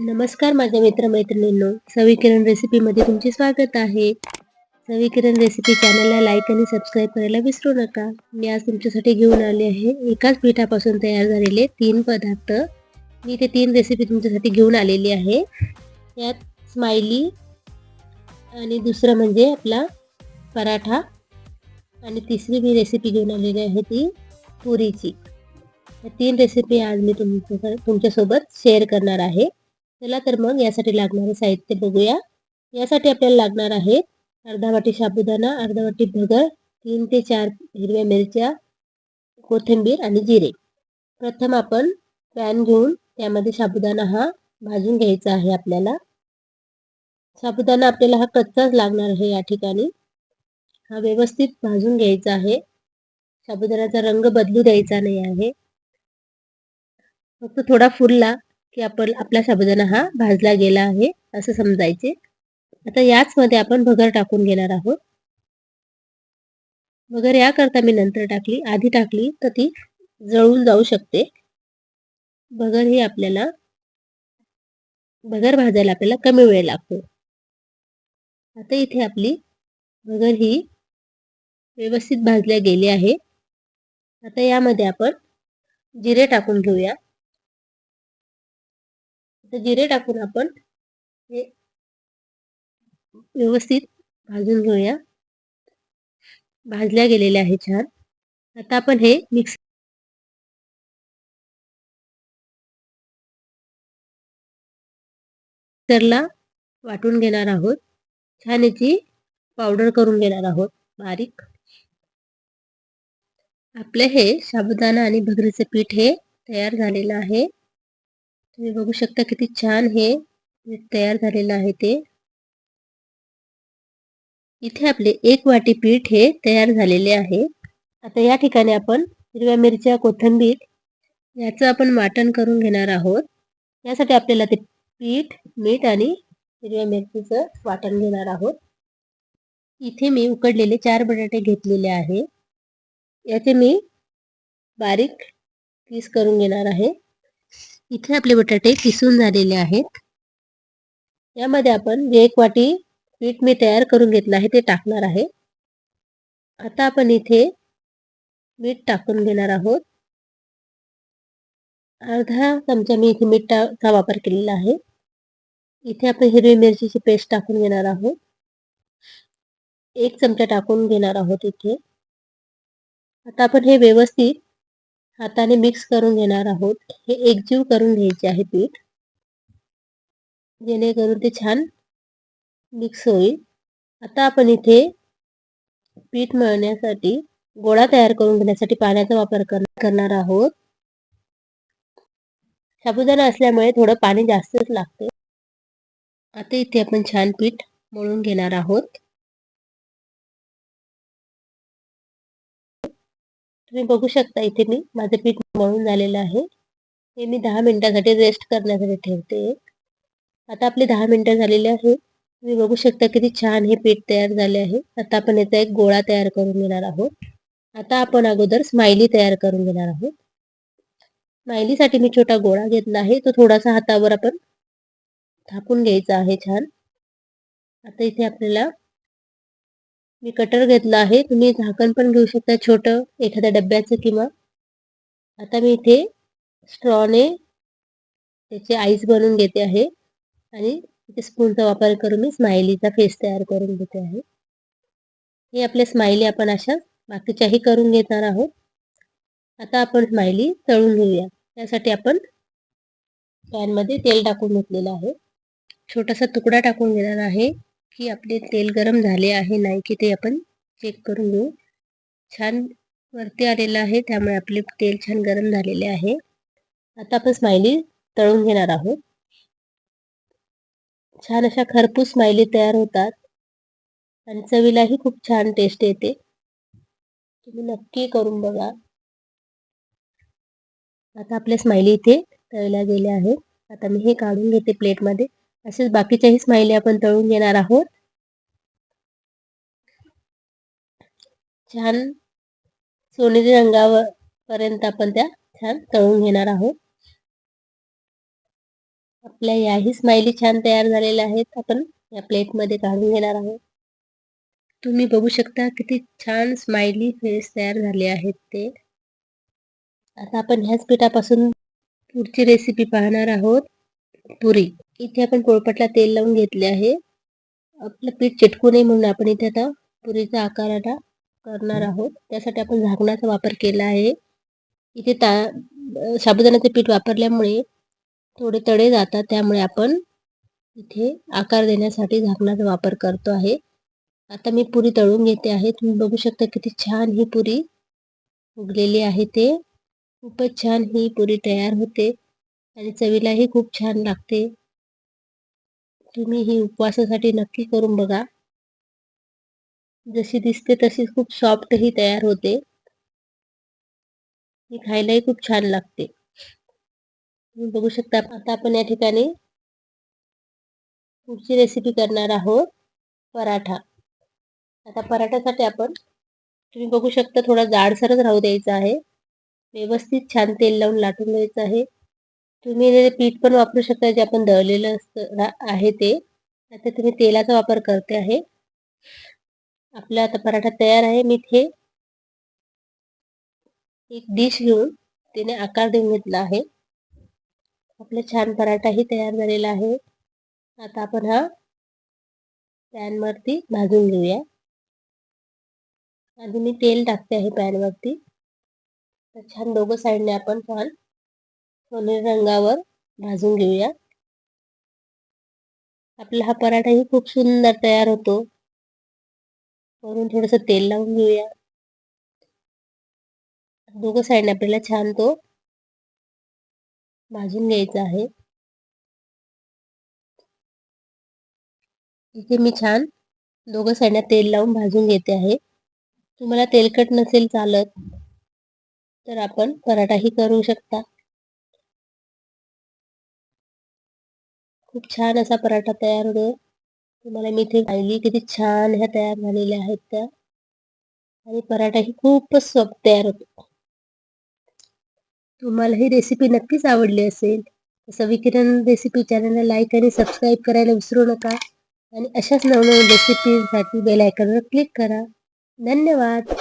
नमस्कार माझ्या मित्रमैत्रिणींनो. सविकिरण रेसिपीमध्ये तुमचे स्वागत आहे. सविकिरण रेसिपी चॅनलला लाईक आणि सबस्क्राईब करायला विसरू नका. मी आज तुमच्यासाठी घेऊन आले आहे एकाच पिठापासून तयार झालेले तीन पदार्थ. मी ते तीन रेसिपी तुमच्यासाठी घेऊन आलेली आहे. त्यात स्माइली आणि दुसरं म्हणजे आपला पराठा. आणि तिसरी मी रेसिपी घेऊन आलेली आहे ती पुरीची. तीन रेसिपी आज मी तुमच्या तुमच्यासोबत शेअर करणार आहे. चला तर मग यासाठी लागणारे साहित्य बघूया. यासाठी आपल्याला लागणार आहे अर्धा वाटी साबुदाणा अर्धा वाटी भगर तीन ते चार हिरव्या मिरच्या कोथिंबीर आणि जिरे. प्रथम आपण पॅन घेऊन त्यामध्ये साबुदाणा हा भाजून घ्यायचा आहे आपल्याला. साबुदाणा आपल्याला हा कच्चाच लागणार आहे या ठिकाणी. हा व्यवस्थित भाजून घ्यायचा आहे. साबुदाण्याचा रंग बदलू द्यायचा नाही आहे. फक्त थोडा फुलला की आपण आपला साबुदाणा हा भाजला गेला आहे असं समजायचे. आता याच मध्ये आपण भगर टाकून घेणार आहोत. भगर याकरता मी नंतर टाकली आधी टाकली तर ती जळून जाऊ शकते. भगर ही आपल्याला भगर भाजायला आपल्याला कमी वेळ लागतो. आता इथे आपली भगर ही व्यवस्थित भाजल्या गेली आहे. आता यामध्ये आपण जिरे टाकून घेऊया. जिरे टाकून आपण हे व्यवस्थित भाजून घेऊया. भाजल्या गेलेल्या आहे छान. आता आपण हे मिक्स मिक्सरला वाटून घेणार आहोत. छान याची पावडर करून घेणार आहोत. बारीक. आपले हे साबुदाणा आणि भगरीचे पीठ हे तयार झालेलं आहे. तुम्ही बघू शकता किती छान हे तयार झालेलं आहे ते. इथे आपले एक वाटी पीठ हे तयार झालेले आहे. आता या ठिकाणी आपण हिरव्या मिरच्या कोथिंबीर याचं आपण वाटण करून घेणार आहोत. यासाठी आपल्याला ते पीठ मीठ आणि हिरव्या मिरचीचं वाटण घेणार आहोत. इथे मी उकडलेले चार बटाटे घेतलेले आहे. याचे मी बारीक पीस करून घेणार आहे. इथे आपले बटाटे किसून झालेले आहेत. यामध्ये आपण जे एक वाटी पीठ मी तयार करून घेतलं आहे ते टाकणार आहे. आता आपण इथे मीठ टाकून घेणार आहोत. अर्धा चमचा मी इथे मीठाचा वापर केलेला आहे. इथे आपण हिरवी मिरचीची पेस्ट टाकून घेणार आहोत. एक चमचा टाकून घेणार आहोत इथे. आता आपण हे व्यवस्थित हाताने मिक्स करून घेणार आहोत. हे एकजीव करून घ्यायचे आहे पीठ. जेणेकरून ते छान मिक्स होईल. आता आपण इथे पीठ मळण्यासाठी गोळा तयार करून घेण्यासाठी पाण्याचा वापर करणार आहोत. साबुदाणा असल्यामुळे थोडं पाणी जास्तच लागते. आता इथे आपण छान पीठ मळून घेणार आहोत. तुम्ही बघू शकता इथे मी माझं पीठ मळून झालेलं आहे. हे मी दहा मिनिटासाठी रेस्ट करण्यासाठी ठेवते. आता आपले दहा मिनिटं झालेले आहे तुम्ही बघू शकता किती छान हे पीठ तयार झाले आहे. आता आपण याचा एक गोळा तयार करून घेणार आहोत. आता आपण अगोदर स्माइली तयार करून घेणार आहोत. स्माइलीसाठी मी छोटा गोळा घेतला आहे. तो थोडासा हातावर आपण थापून घ्यायचा आहे छान. आता इथे आपल्याला मी कटर घेतला आहे. तुम्ही झाकण पण घेऊ शकता छोटं एखाद्या डब्याचं किंवा. आता मी इथे स्ट्रॉने त्याचे आईस बनवून घेते आहे. आणि इथे स्पूनचा वापर करून मी स्माइलीचा फेस तयार करून घेते आहे. हे आपले स्माइली आपण अशा बाकीच्याही करून घेणार आहोत. आता आपण स्माइली तळून घेऊया. त्यासाठी आपण पॅनमध्ये तेल टाकून घेतलेलं आहे. छोटासा तुकडा टाकून घेणार आहे. की आपले तेल गरम झाले आहे नाही की ते आपण चेक करून घेऊ. छान वरती आलेलं आहे त्यामुळे आपले तेल छान गरम झालेले आहे. आता आपण स्माइली तळून घेणार आहोत. छान अशा खरपूस स्माइली तयार होतात. आणि चवीलाही खूप छान टेस्ट येते. तुम्ही नक्की करून बघा. आता आपल्या स्माइली इथे तळल्या गेल्या आहेत. आता मी हे काढून घेते प्लेटमध्ये असेच बाकीच्याही स्माइली आपण तळून घेणार आहोत. छान सोनेरी रंगावर पर्यंत आपण त्या छान तळून घेणार आहोत. आपल्या याही स्माइली छान तयार झालेल्या आहेत. आपण या प्लेटमध्ये काढून घेणार आहोत. तुम्ही बघू शकता किती छान स्माइली फेस तयार झाले आहेत ते. आता आपण ह्याच पिठापासून पुढची रेसिपी पाहणार आहोत. पुरी. इथे आपण पोळपटला तेल लावून घेतले आहे. आपलं पीठ चिटकू नये म्हणून आपण इथे आता पुरीचा आकार आता करणार आहोत. त्यासाठी आपण झाकणाचा वापर केला आहे. इथे ता साबुदाण्याचे पीठ वापरल्यामुळे थोडे तडे जातात. त्यामुळे आपण इथे आकार देण्यासाठी झाकणाचा वापर करतो आहे. आता मी पुरी तळून घेते आहे. तुम्ही बघू शकता किती छान ही पुरी उगलेली आहे ते. खूपच छान ही पुरी तयार होते. आणि चवीलाही खूप छान लागते. तुम्ही ही उपवासासाठी नक्की करून बघा. जशी दिसते तशी खूप सॉफ्ट ही तयार होते. ही खायलाही खूप छान लागते. तुम्ही बघू शकता आता आपण या ठिकाणी पुढची रेसिपी करणार आहोत पराठा. आता पराठ्यासाठी आपण तुम्ही बघू शकता थोडा जाडसरच राहू द्यायचा आहे. व्यवस्थित छान तेल लावून लाटून द्यायचं आहे. तुम्ही पीठ पण वापरू शकता जे आपण दळलेलं असतं आहे ते आता तुम्ही तेलाचा वापर करते आहे. आपला आता पराठा तयार आहे मी ते एक डिश घेऊन तिने आकार देऊन घेतला आहे. आपला छान पराठाही तयार झालेला आहे. आता आपण हा पॅनवरती भाजून घेऊया. आधी मी तेल टाकते आहे पॅनवरती तर छान दोघं साईडने आपण छान सोनेरी रंगावर भाजून घेऊया. आपला हा पराठाही खूप सुंदर तयार होतो. वरून थोडस तेल लावून घेऊया. दोघं साईडने आपल्याला छान तो भाजून घ्यायचा आहे. इथे मी छान दोघं साईडने तेल लावून भाजून घेते आहे. तुम्हाला तेलकट नसेल चालत तर आपण पराठाही करू शकता. खूप छान असा पराठा तयार होतो. तुम्हाला मी इथे पाहिली किती छान ह्या तयार झालेल्या आहेत त्या. आणि पराठा ही खूपच सॉफ्ट तयार होतो. तुम्हाला ही रेसिपी नक्कीच आवडली असेल तसं विकिरण रेसिपी चॅनलला लाईक आणि सबस्क्राईब करायला विसरू नका. आणि अशाच नवनवीन रेसिपीसाठी बेल आयकॉनवर क्लिक करा. धन्यवाद!